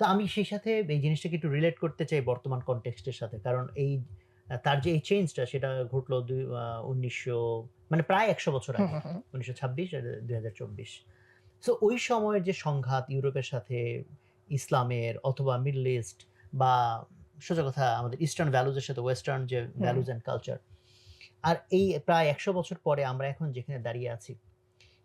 তো আমি সেই সাথে এই জিনিসটাকে একটু রিলেট করতে চাই বর্তমান কনটেক্সটের সাথে। কারণ এই তার যে এই চেঞ্জটা সেটা ঘটলো দুই উনিশশো মানে প্রায় একশো বছর আগে। উনিশশো ছাব্বিশ দুই হাজার চব্বিশ। সো ওই সময়ের যে সংঘাত ইউরোপের সাথে ইসলামের অথবা মিডল ইস্ট বা সোজা কথা আমাদের ইস্টার্ন ভ্যালুজের সাথে ওয়েস্টার্ন যে ভ্যালুজ অ্যান্ড কালচার আর এই প্রায় একশো বছর পরে আমরা এখন যেখানে দাঁড়িয়ে আছি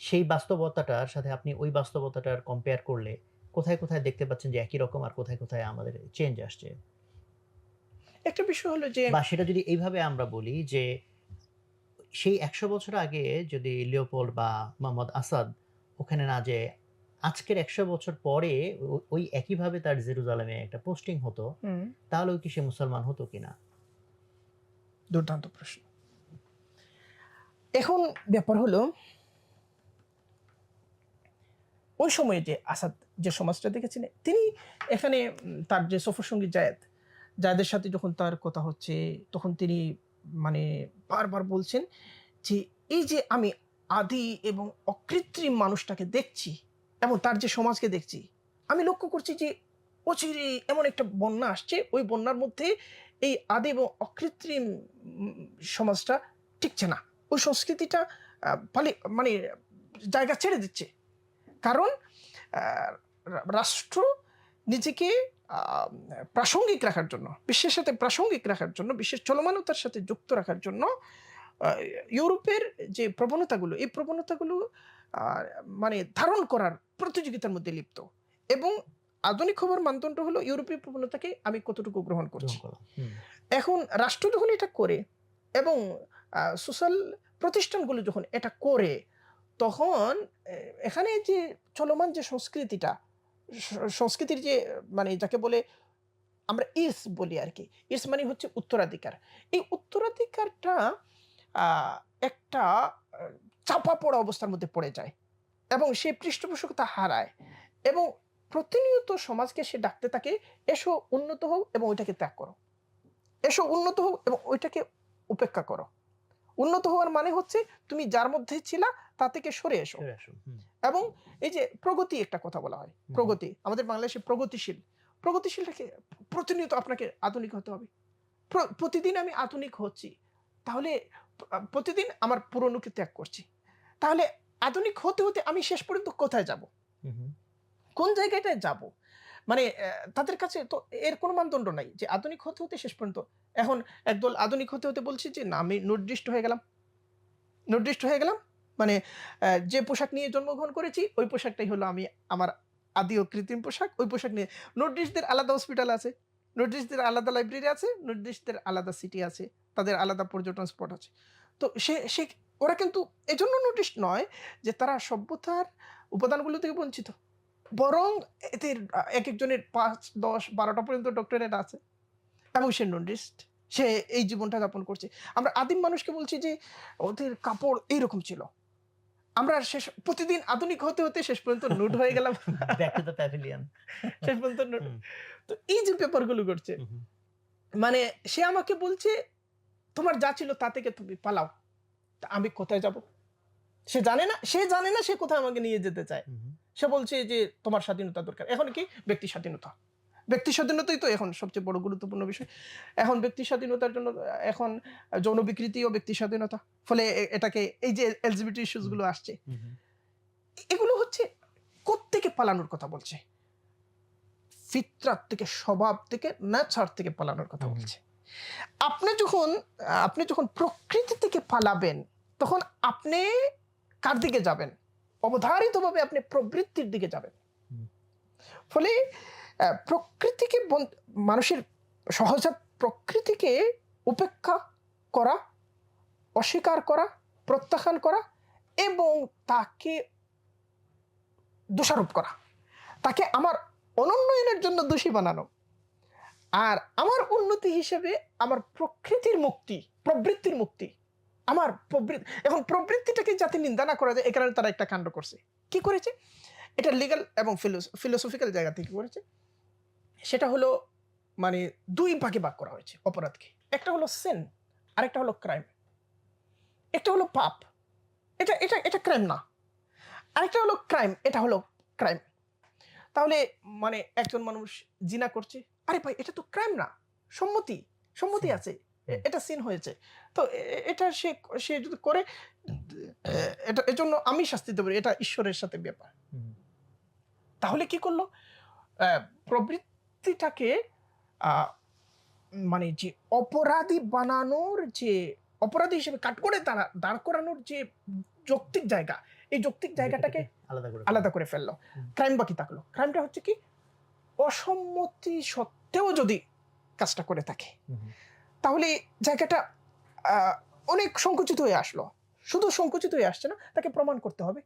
সেই বাস্তবতাটার সাথে আপনি ওই বাস্তবতাটার কম্পেয়ার করলে কোথায় কোথায় দেখতে পাচ্ছেন যে একই রকম আর কোথায় কোথায় আমাদের চেঞ্জ আসছে? একটা বিষয় হলো যে বা সেটা যদি এইভাবে আমরা বলি যে সেই একশো বছর আগে যদি লিওপোল্ড বা মোহাম্মদ আসাদ ওখানে না যে আজকের একশো বছর পরে ওই একইভাবে তার জেরুজালেমে একটা পোস্টিং হতো তাহলেও কি সে মুসলমান হতো কিনা দুর্দান্ত প্রশ্ন। এখন ব্যাপার হলো ওই সময়ে যে আসাদ, যে সমাজটা দেখেছেন, তিনি এখানে তার যে সফরসঙ্গী জায়েদ, জায়েদের সাথে যখন তার কথা হচ্ছে, তখন তিনি মানে বারবার বলছেন যে, এই যে আমি আদি এবং অকৃত্রিম মানুষটাকে দেখছি এবং তার যে সমাজকে দেখছি, আমি লক্ষ্য করছি যে, অচিরে এমন একটা বন্যা আসছে, ওই বন্যার মধ্যে এই আদি এবং অকৃত্রিম সমাজটা টিকছে না। ওই সংস্কৃতিটা পালি মানে জায়গা ছেড়ে দিচ্ছে। কারণ রাষ্ট্র নিজেকে প্রাসঙ্গিক রাখার জন্য বিশ্বের সাথে প্রাসঙ্গিক রাখার জন্য বিশ্বের চলমানতার সাথে যুক্ত রাখার জন্য ইউরোপের যে প্রবণতাগুলো এই প্রবণতাগুলো মানে ধারণ করার প্রতিযোগিতার মধ্যে লিপ্ত। এবং আধুনিক হবার মানদণ্ড হলো ইউরোপীয় প্রবণতাকে আমি কতটুকু গ্রহণ করছি। এখন রাষ্ট্র যখন এটা করে এবং সোশ্যাল প্রতিষ্ঠানগুলো যখন এটা করে তখন এখানে যে চলমান যে সংস্কৃতিটা সংস্কৃতির যে মানে যাকে বলে আমরা ইস বলি আর কি ইস মানে হচ্ছে উত্তরাধিকার। এই উত্তরাধিকারটা একটা চাপা পড়া অবস্থার মধ্যে পড়ে যায় এবং সে পৃষ্ঠপোষকতা হারায় এবং প্রতিনিয়ত সমাজকে সে ডাকতে থাকে, এসো উন্নত হোক এবং ওইটাকে ত্যাগ করো। এসো উন্নত হোক এবং ওইটাকে উপেক্ষা করো। উন্নত হওয়ার মানে হচ্ছে তুমি যার মধ্যে ছিলা তা থেকে সরে এসো। এবং এই যে প্রগতি একটা কথা বলা হয় প্রগতি। আমাদের বাংলাদেশে প্রগতিশীল। প্রগতিশীলটাকে প্রতিনিয়ত আপনাকে আধুনিক হতে হবে। প্র- প্রতিদিন আমি আধুনিক হচ্ছি। তাহলে প্রতিদিন আমার পুরনোকে ত্যাগ করছি। তাহলে আধুনিক হতে হতে আমি শেষ পর্যন্ত কোথায় যাব। কোন জায়গাটায় যাব? মানে তাদের কাছে তো এর কোনো মানদণ্ড নাই যে আধুনিক হতে হতে শেষ পর্যন্ত এখন একদল আধুনিক হতে হতে বলছে যে, না, আমি নির্দিষ্ট হয়ে গেলাম। নির্দিষ্ট হয়ে গেলাম? মানে যে পোশাক নিয়ে জন্মগ্রহণ করেছি, ওই পোশাকটাই হলো আমি আমার আদি ও কৃত্রিম পোশাক। ওই পোশাক নিয়ে নর্ডিশদের আলাদা হসপিটাল আছে নর্ডিশদের আলাদা লাইব্রেরি আছে নর্ডিশদের আলাদা সিটি আছে, তাদের আলাদা পর্যটন স্পট আছে। তো সে সে, ওরা কিন্তু এজন্য নোটিশ নয় যে, তারা সভ্যতার উপাদানগুলো থেকে বঞ্চিত। বরং এদের এক একজনের পাঁচ, দশ, বারোটা পর্যন্ত ডক্টরেট আছে। এবং সে নন্ডিস্ট সে এই জীবনটা যাপন করছে। আমরা আদিম মানুষকে বলছি যে ওদের কাপড় এইরকম ছিল। আমরা শেষ প্রতিদিন আধুনিক হতে হতে শেষ পর্যন্ত নোট হয়ে গেলাম। Back to the pavilion. শেষ পর্যন্ত তো এই যে ব্যাপারগুলো করছে। মানে সে আমাকে বলছে তোমার যা ছিল তা থেকে তুমি পালাও। তা আমি কোথায় যাব? সে জানে না সে জানে না সে কোথায় আমাকে নিয়ে যেতে চায়। সে বলছে যে তোমার স্বাধীনতা দরকার। এখন কি? ব্যক্তি স্বাধীনতা। ব্যক্তি স্বাধীনতাই তো এখন সবচেয়ে বড় গুরুত্বপূর্ণ বিষয়। এখন ব্যক্তি স্বাধীনতার জন্য এখন যৌন বিকৃতি ও ব্যক্তি স্বাধীনতা। ফলে এটাকে এই যে এলজিবিটি ইস্যুসগুলো আসছে। এগুলো হচ্ছে কোত্থেকে পালানোর কথা বলছে? ফিতরাত থেকে স্বভাব থেকে নেচার থেকে পালানোর কথা বলছে। আপনি যখন আপনি যখন প্রকৃতি থেকে পালাবেন তখন আপনি কার দিকে যাবেন? অবধারিতভাবে আপনি প্রবৃত্তির দিকে যাবেন। ফলে প্রকৃতিকে মানুষের সহজাত প্রকৃতিকে উপেক্ষা করা, অস্বীকার করা, প্রত্যাখ্যান করা এবং তাকে দোষারোপ করা। তাকে আমার অনুন্নয়নের জন্য দোষী বানানো। আর আমার উন্নতি হিসেবে আমার প্রকৃতির মুক্তি, প্রবৃত্তির মুক্তি, আমার প্রবৃত্তি এখন প্রবৃত্তিটাকে যাতে নিন্দা না করা যায়, এ কারণে তারা একটা কাণ্ড করছে। কি করেছে? এটা লিগাল এবং ফিলোসফিক্যাল জায়গা থেকে করেছে। সেটা হলো মানে দুই ভাগে ভাগ করা হয়েছে অপরাধকে। একটা হলো সেন আরেকটা হলো ক্রাইম একটা হলো পাপ। এটা এটা এটা ক্রাইম না। আরেকটা হলো ক্রাইম এটা হলো ক্রাইম তাহলে মানে একজন মানুষ জিনা করছে আরে ভাই এটা তো ক্রাইম না। সম্মতি সম্মতি আছে। এটা সিন হয়েছে। তো এটা সে সে যদি করে এটা এজন্য আমি শাস্তি দেবো। এটা ঈশ্বরের সাথে ব্যাপার। তাহলে কি করল? আহ, আহ, মানে যে অপরাধী বানানোর যে অপরাধী হিসেবে কাট করে তারা দাঁড় করানোর যে যৌক্তিক জায়গা এই যৌক্তিক জায়গাটাকে আলাদা করে আলাদা করে ফেলল। ক্রাইম বাকি থাকল। ক্রাইমটা হচ্ছে কি অসম্মতি সত্ত্বেও যদি কাজটা করে থাকে তাহলে জায়গাটা আহ, অনেক সংকুচিত হয়ে আসলো। শুধু সংকুচিত হয়ে আসছে না তাকে প্রমাণ করতে হবে।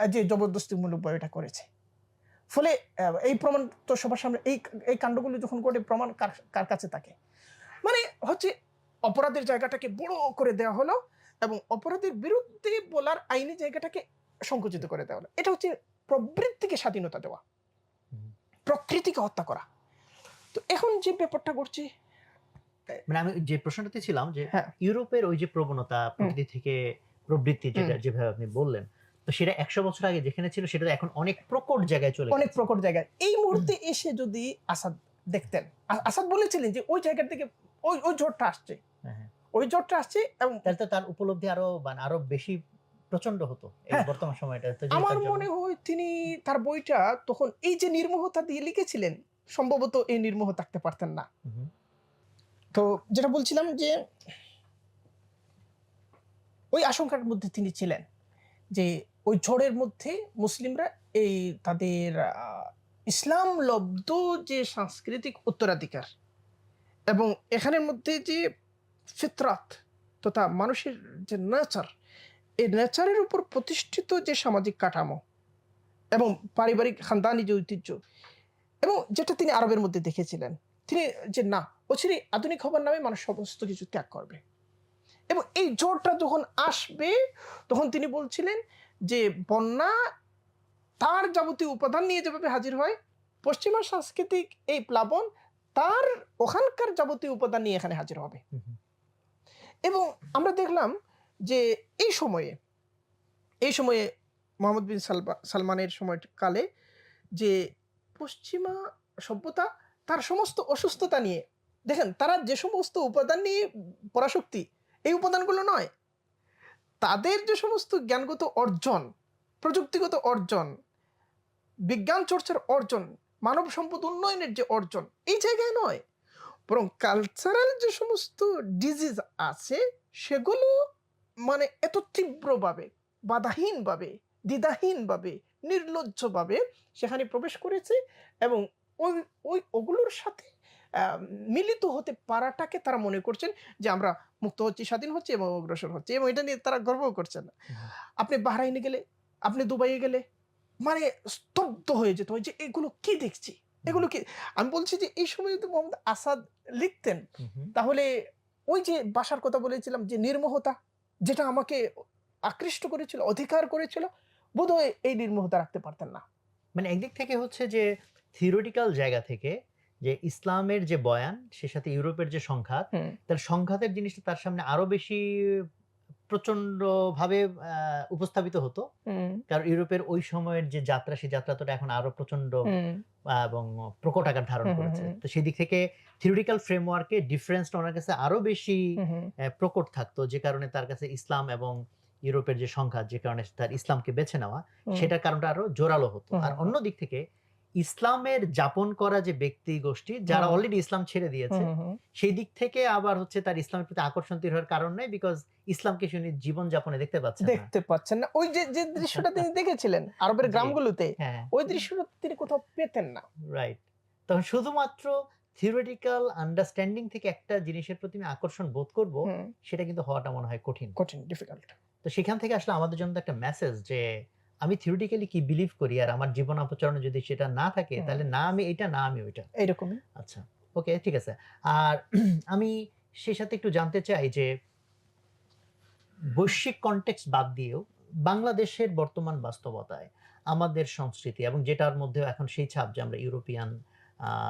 যে জবরদস্তিমূলক এটা করেছে। ফলে এই প্রমাণ তো সবার সামনে এই এই কাণ্ডগুলো যখন করে প্রমাণ কার কার কাছে থাকে? মানে হচ্ছে অপরাধের জায়গাটাকে বড় করে দেওয়া হলো এবং অপরাধের বিরুদ্ধে বলার আইনি জায়গাটাকে সংকুচিত করে দেওয়া হলো। এটা হচ্ছে প্রবৃত্তিকে স্বাধীনতা দেওয়া প্রকৃতিকে হত্যা করা। তো এখন যে ব্যাপারটা করছি মানে আমি যে প্রশ্নটাতে ছিলাম যে হ্যাঁ। ইউরোপের ওই যে প্রবণতা প্রকৃতি থেকে প্রবৃত্তি যেটা যেভাবে আপনি বললেন তো সেটা একশো বছর আগে যেখানে ছিল সেটা এখন অনেক প্রকট জায়গায় চলে অনেক প্রকট জায়গায়। এই মুহূর্তে এসে যদি আসাদ দেখতেন আসাদ বলেছিলেন যে ওই জায়গার থেকে ওই ওই ঝড়টা আসছে। হ্যাঁ, হ্যাঁ। ওই জ্বরটা আসছে এবং তাহলে তো তার উপলব্ধি আরও মানে আরও বেশি প্রচণ্ড হতো হ্যাঁ। বর্তমান সময়টা। আমার মনে হয় তিনি তার বইটা তখন এই যে নির্মোহতা দিয়ে লিখেছিলেন সম্ভবত এই নির্মোহ থাকতে পারতেন না। তো যেটা বলছিলাম যে ওই আশঙ্কার মধ্যে তিনি ছিলেন যে ওই ঝড়ের মধ্যে মুসলিমরা এই তাদের ইসলাম লব্ধ যে সাংস্কৃতিক উত্তরাধিকার এবং এখানের মধ্যে যে ফিতরাত তথা মানুষের যে নেচার, এই নেচারের উপর প্রতিষ্ঠিত যে সামাজিক কাঠামো এবং পারিবারিক খানদানি যে ঐতিহ্য এবং যেটা তিনি আরবের মধ্যে দেখেছিলেন, তিনি যে না, ও অচিরে আধুনিক হবার নামে মানুষ সমস্ত কিছু ত্যাগ করবে। এবং এই জোরটা যখন আসবে, তখন তিনি বলছিলেন যে বন্যা তার যাবতীয় উপাদান নিয়ে যেভাবে হাজির হয় পশ্চিমা সাংস্কৃতিক এই প্লাবন তার ওখানকার যাবতীয় উপাদান নিয়ে এখানে হাজির হবে। এবং আমরা দেখলাম যে এই সময়ে এই সময়ে মোহাম্মদ বিন সালবা সালমানের সময়কালে যে পশ্চিমা সভ্যতা তার সমস্ত অসুস্থতা নিয়ে দেখেন তারা যে সমস্ত উপাদান নিয়ে পরাশক্তি এই উপাদানগুলো নয়। তাদের যে সমস্ত জ্ঞানগত অর্জন, প্রযুক্তিগত অর্জন, বিজ্ঞান চর্চার অর্জন, মানব সম্পদ উন্নয়নের যে অর্জন, এই জায়গায় নয়। বরং কালচারাল যে সমস্ত ডিজিজ আছে, সেগুলো মানে এত তীব্রভাবে, বাধাহীনভাবে, দ্বিধাহীনভাবে, নির্লজ্জভাবে সেখানে প্রবেশ করেছে এবং ওই ওই ওগুলোর সাথে মিলিত হতে পারাটাকে তারা মনে করছেন যে আমরা মুক্ত হচ্ছি স্বাধীন হচ্ছে এবং অগ্রসর হচ্ছে এবং এটা নিয়ে তারা গর্ব করছেন। না আপনি বাহরাইনে গেলে আপনি দুবাইয়ে গেলে মানে স্তব্ধ হয়ে যেত যে এগুলো কি দেখছি? এগুলো কি? আমি বলছি যে এই সময় যদি মোহাম্মদ আসাদ লিখতেন। তাহলে ওই যে বাসার কথা বলেছিলাম যে নির্মহতা যেটা আমাকে আকৃষ্ট করেছিল অধিকার করেছিল বোধহয় এই নির্মহতা রাখতে পারতেন না। মানে একদিক থেকে হচ্ছে যে থিওরিটিক্যাল জায়গা থেকে যে ইসলামের যে বয়ান সে সাথে ইউরোপের যে সংঘাত তার সংঘাতের জিনিসটা তার সামনে আরও বেশি প্রচণ্ড ভাবে উপস্থাপিত হতো। কারণ ইউরোপের ওই সময়ের যে যাত্রা সেই যাত্রাটা এখন আরও প্রচণ্ড এবং প্রকট আকার ধারণ করেছে। তো সেই দিক থেকে থিওরিটিক্যাল ফ্রেমওয়ার্কে ডিফারেন্সটা ওনার কাছে আরও বেশি প্রকট থাকতো। যে কারণে তার কাছে ইসলাম এবং ইউরোপের যে সংঘাত যে কারণে তার ইসলামকে বেছে নেওয়া সেটার কারণটা আরও জোরালো হতো। আর অন্য দিক থেকে ইসলামের যাপন করা যে ব্যক্তি গোষ্ঠী যারা অলরেডি ইসলাম ছেড়ে দিয়েছে সেই দিক থেকে আবার হচ্ছে তার ইসলামের প্রতি আকর্ষণ তৈরি হওয়ার কারণ নেই বিকজ ইসলামকে শুনি জীবন যাপনে দেখতে পাচ্ছে না। দেখতে পাচ্ছেন না। ওই যে যে দৃশ্যটা তিনি দেখেছিলেন আরবের গ্রামগুলোতে হ্যাঁ। ওই দৃশ্যটা তিনি কোথাও পেতেন না। রাইট তখন শুধুমাত্র থিওরিটিক্যাল আন্ডারস্ট্যান্ডিং থেকে একটা জিনিসের প্রতি আমি আকর্ষণ বোধ করব সেটা কিন্তু হওয়াটা মনে হয় কঠিন। কঠিন ডিফিকাল্ট তো সেখান থেকে আসলে আমাদের জন্য একটা মেসেজ যে আমি থিওরিটিক্যালি কি বিলিভ করি আর আমার জীবন আচরণে যদি সেটা না থাকে তাহলে না আমি এটা না আমি ওইটা। এইরকমই। আচ্ছা ওকে ঠিক আছে। আর আমি সেই সাথে একটু জানতে চাই যে বৈশ্বিক কনটেক্সট বাদ দিয়েও বাংলাদেশের বর্তমান বাস্তবতায় আমাদের সংস্কৃতি এবং যেটার মধ্যে এখন সেই ছাপ যে আমরা ইউরোপিয়ান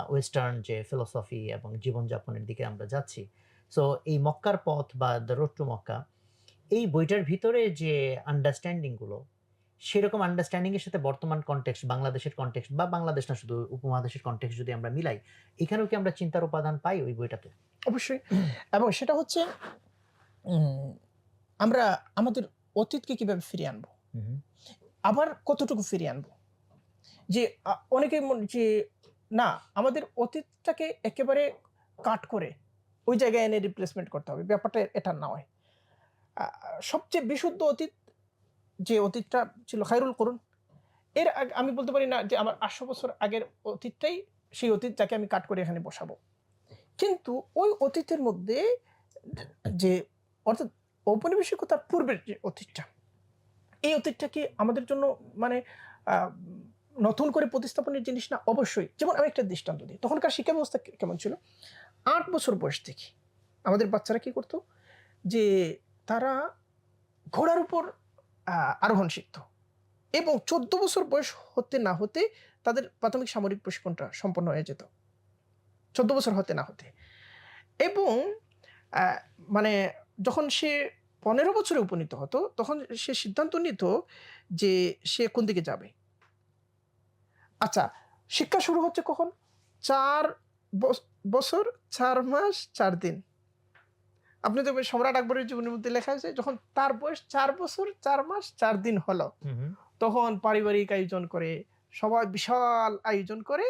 ওয়েস্টার্ন যে ফিলোসফি এবং জীবনযাপনের দিকে আমরা যাচ্ছি। সো এই মক্কার পথ বা দ্য রোড টু মক্কা এই বইটার ভিতরে যে আন্ডারস্ট্যান্ডিংগুলো সেরকম আন্ডারস্ট্যান্ডিং এর সাথে বর্তমান কনটেক্সট বাংলাদেশের কনটেক্সট বা বাংলাদেশ না শুধু উপমহাদেশের কনটেক্সট যদি আমরা মিলাই এখানেও কি আমরা চিন্তার উপাদান পাই ওই বইটাতে? অবশ্যই। এবং সেটা হচ্ছে আমরা আমাদের অতীতকে কীভাবে ফিরিয়ে আনব? আবার কতটুকু ফিরিয়ে আনব? যে অনেকে মনে- যে না আমাদের অতীতটাকে একেবারে কাট করে ওই জায়গায় এনে রিপ্লেসমেন্ট করতে হবে। ব্যাপারটা এটা নয়। সবচেয়ে বিশুদ্ধ অতীত অতীতটা ছিল খায়রুল করুন। এর আগ- আমি বলতে পারি না যে আমার আটশো বছর আগের অতীতটাই সেই অতীত যাকে আমি কাট করে এখানে বসাবো। কিন্তু ওই অতীতের মধ্যে যে, অর্থাৎ ঔপনিবেশিকতার পূর্বের যে অতীতটা, এই অতীতটা কি আমাদের জন্য মানে নতুন করে প্রতিস্থাপনের জিনিস না? অবশ্যই। যেমন আমি একটা দৃষ্টান্ত দিই। তখনকার শিক্ষা ব্যবস্থা কেমন ছিল? আট বছর বয়স থেকে আমাদের বাচ্চারা কি করতো? যে তারা ঘোড়ার উপর আরোহণ শিখত এবং চোদ্দ বছর বয়স হতে না হতে তাদের প্রাথমিক সামরিক প্রশিক্ষণটা সম্পন্ন হয়ে যেত। চোদ্দ বছর হতে না হতে। এবং মানে যখন সে পনেরো বছরে উপনীত হতো, তখন সে সিদ্ধান্ত নিত যে সে কোন দিকে যাবে। আচ্ছা শিক্ষা শুরু হচ্ছে কখন? চার বছর, চার মাস, চার দিন। আপনি দেখবেন সম্রাট আকবরের জীবনের মধ্যে লেখা আছে যখন তার বয়স চার বছর চার মাস চার দিন হলো তখন পারিবারিক আয়োজন করে সবাই বিশাল আয়োজন করে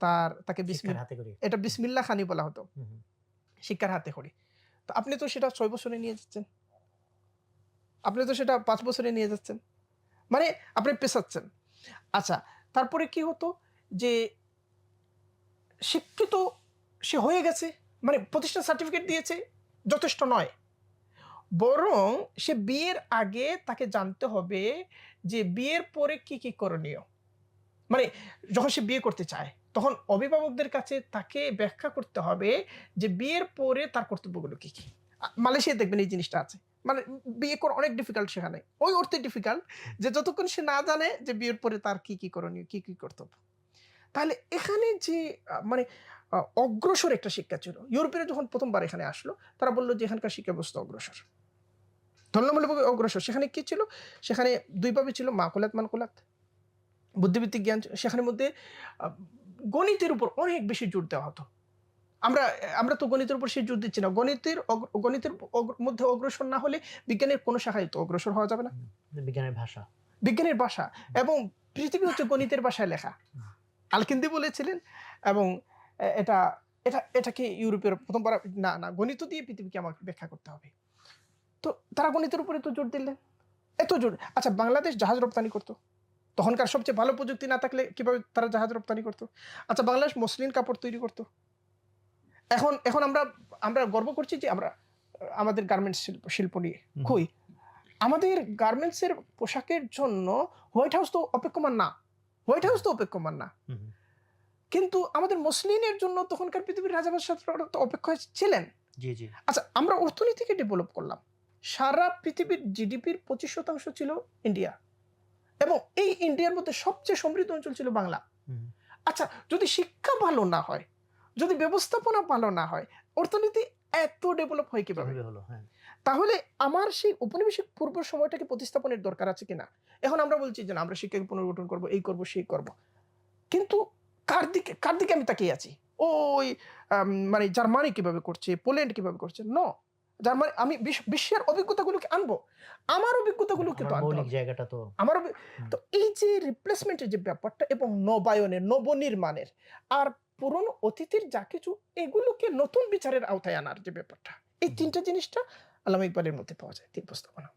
তার তাকে বিসমিল হাতে করে। এটা বিসমিল্লা খানি বলা হতো। শিক্ষার হাতে করে। তো আপনি তো সেটা ছয় বছরে নিয়ে যাচ্ছেন। আপনি তো সেটা পাঁচ বছরে নিয়ে যাচ্ছেন। মানে আপনি পেশাচ্ছেন। আচ্ছা তারপরে কি হতো যে শিক্ষিত সে হয়ে গেছে মানে প্রতিষ্ঠান সার্টিফিকেট দিয়েছে যথেষ্ট নয়। বরং সে বিয়ের আগে তাকে জানতে হবে যে বিয়ের পরে কি কি করণীয়। মানে যখন সে বিয়ে করতে চায়, তখন অভিভাবকদের কাছে তাকে ব্যাখ্যা করতে হবে যে বিয়ের পরে তার কর্তব্যগুলো কি কি। মালয়েশিয়া দেখবেন এই জিনিসটা আছে। মানে বিয়ে করা অনেক ডিফিকাল্ট সেখানে। ওই অর্থে ডিফিকাল্ট যে যতক্ষণ সে না জানে যে বিয়ের পরে তার কি কি করণীয়, কি কি কর্তব্য। তাহলে এখানে যে মানে অগ্রসর একটা শিক্ষা ছিল। ইউরোপের যখন প্রথমবার এখানে আসলো তারা বলল যে এখানকার শিক্ষা ব্যবস্থা অগ্রসর। ধন্যমূলকভাবে অগ্রসর। সেখানে কি ছিল? সেখানে দুইভাবে ছিল মাকুলাত মানকুলাত। বুদ্ধিভিত্তিক জ্ঞান। সেখানের মধ্যে গণিতের উপর অনেক বেশি জোর দেওয়া হতো। আমরা আমরা তো গণিতের উপর সে জোর দিচ্ছি না। গণিতের গণিতের মধ্যে অগ্রসর না হলে বিজ্ঞানের কোনো শাখায় তো অগ্রসর হওয়া যাবে না। বিজ্ঞানের ভাষা। বিজ্ঞানের ভাষা। এবং পৃথিবী হচ্ছে গণিতের ভাষায় লেখা। আলকিন্দি বলেছিলেন এবং এটা এটা এটাকে ইউরোপের প্রথমবার না না গণিত দিয়ে পৃথিবীকে আমাকে ব্যাখ্যা করতে হবে। তো তারা গণিতের উপরে তো জোর দিলেন? এত জোর? আচ্ছা বাংলাদেশ জাহাজ রপ্তানি করতো। তখনকার সবচেয়ে ভালো প্রযুক্তি না থাকলে কীভাবে তারা জাহাজ রপ্তানি করতো? আচ্ছা বাংলাদেশ মসলিন কাপড় তৈরি করতো। এখন এখন আমরা আমরা গর্ব করছি যে আমরা আমাদের গার্মেন্টস শিল্প শিল্প নিয়ে। কই? আমাদের গার্মেন্টসের পোশাকের জন্য হোয়াইট হাউস তো অপেক্ষমান না। হোয়াইট হাউস তো অপেক্ষমান না। কিন্তু আমাদের মুসলিমের জন্য তখনকার পৃথিবীর রাজাবাদশাহরা তো অপেক্ষায় ছিলেন। জি জি। আচ্ছা আমরা অর্থনীতিকে ডেভেলপ করলাম। সারা পৃথিবীর জিডিপির পঁচিশ শতাংশ ছিল ইন্ডিয়া। এবং এই ইন্ডিয়ার মধ্যে সবচেয়ে সমৃদ্ধ অঞ্চল ছিল বাংলা। আচ্ছা যদি শিক্ষা ভালো না হয় যদি ব্যবস্থাপনা ভালো না হয় অর্থনীতি এত ডেভেলপ হয় কীভাবে? হ্যাঁ। তাহলে আমার সেই উপনিবেশিক পূর্ব সময়টাকে প্রতিস্থাপনের দরকার আছে কিনা? এখন আমরা বলছি যে আমরা শিক্ষাকে পুনর্গঠন করব এই করব সেই করব। কিন্তু কার দিকে কার দিকে আমি তাকিয়ে আছি? ওই মানে জার্মানি কীভাবে করছে পোল্যান্ড কীভাবে করছে? ন জার্মানি আমি বিশ্বের অভিজ্ঞতাগুলোকে আনব। আমার অভিজ্ঞতাগুলোকে তো মৌলিক জায়গাটা তো। আমার তো এই যে রিপ্লেসমেন্টের যে ব্যাপারটা এবং নবায়নের নবনির্মাণের আর পুরনো অতীতের যা কিছু এগুলোকে নতুন বিচারের আওতায় আনার যে ব্যাপারটা এই তিনটা জিনিসটা আল্লামা ইকবালের মধ্যে পাওয়া যায়। তিন প্রস্তাবনা।